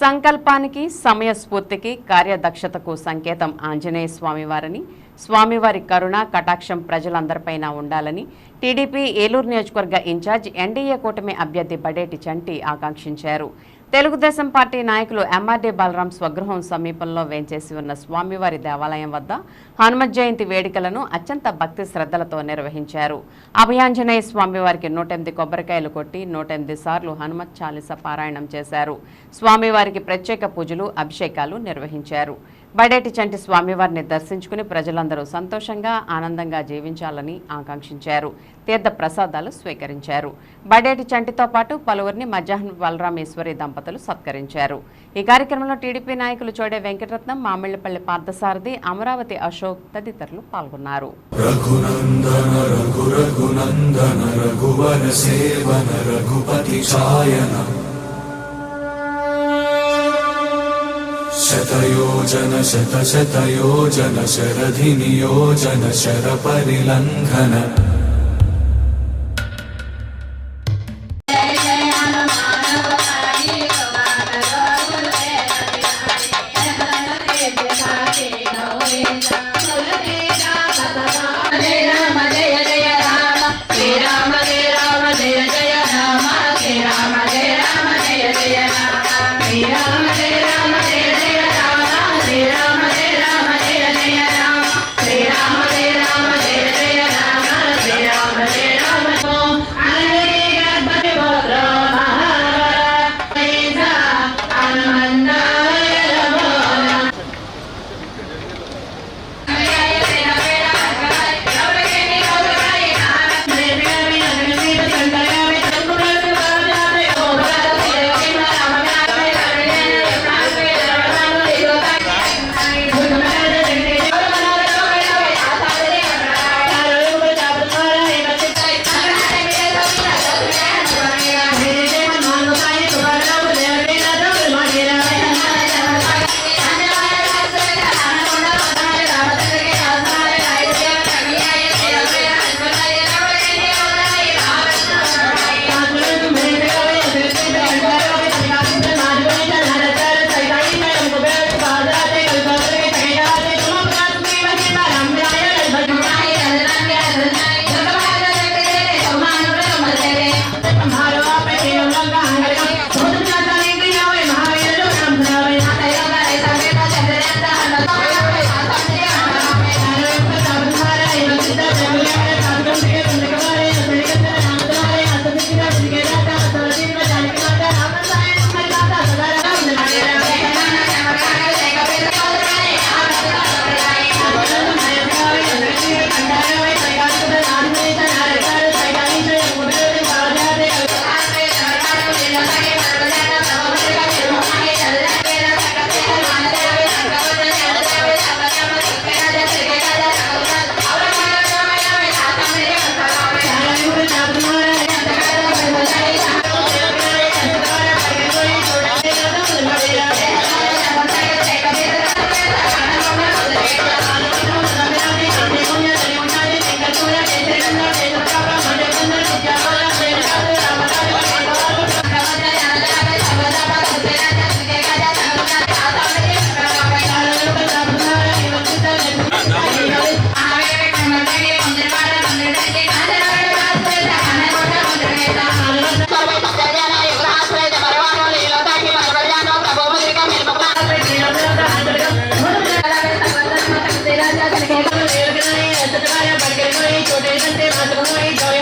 సంకల్పానికి సమయస్ఫూర్తికి కార్యదక్షతకు సంకేతం ఆంజనేయ స్వామివారని స్వామివారి కరుణ కటాక్షం ప్రజలందరిపైన ఉండాలని టీడీపీ ఏలూరు నియోజకవర్గ ఇన్ఛార్జ్ ఎన్డీఏ కూటమి అభ్యర్థి బడేటి చంటి ఆకాంక్షించారు. తెలుగుదేశం పార్టీ నాయకులు ఎంఆర్డీ బలరాం స్వగృహం సమీపంలో వేంచేసి ఉన్న స్వామివారి దేవాలయం వద్ద హనుమ జయంతి వేడుకలను అత్యంత భక్తి శ్రద్ధలతో నిర్వహించారు. అభయాంజనేయ స్వామివారికి నూట ఎనిమిది కొబ్బరికాయలు కొట్టి నూట ఎనిమిది సార్లు హనుమత్ చాలీస పారాయణం చేశారు. స్వామివారికి ప్రత్యేక పూజలు అభిషేకాలు నిర్వహించారు. బడేటి చంటి స్వామివారిని దర్శించుకుని ప్రజలందరూ సంతోషంగా ఆనందంగా జీవించాలని ఆకాంక్షించారు. తీర్థ ప్రసాదాలు స్వీకరించారు. బైడేటి చంటితో పాటు పలువురిని మధ్యాహ్నం బలరామేశ్వరి దంపతులు సత్కరించారు. ఈ కార్యక్రమంలో టీడీపీ నాయకులు చోడే వెంకటరత్నం మామిళ్ళపల్లి పార్థసారథి అమరావతి అశోక్ తదితరులు పాల్గొన్నారు. రఘునందన రఘు రఘునందన రఘువన సేవన రఘుపతి ఛాయన. शतयोजन शतशतयोजन शतशतयो जन शरधिनियोजन शरपरिलङ्घन I don't know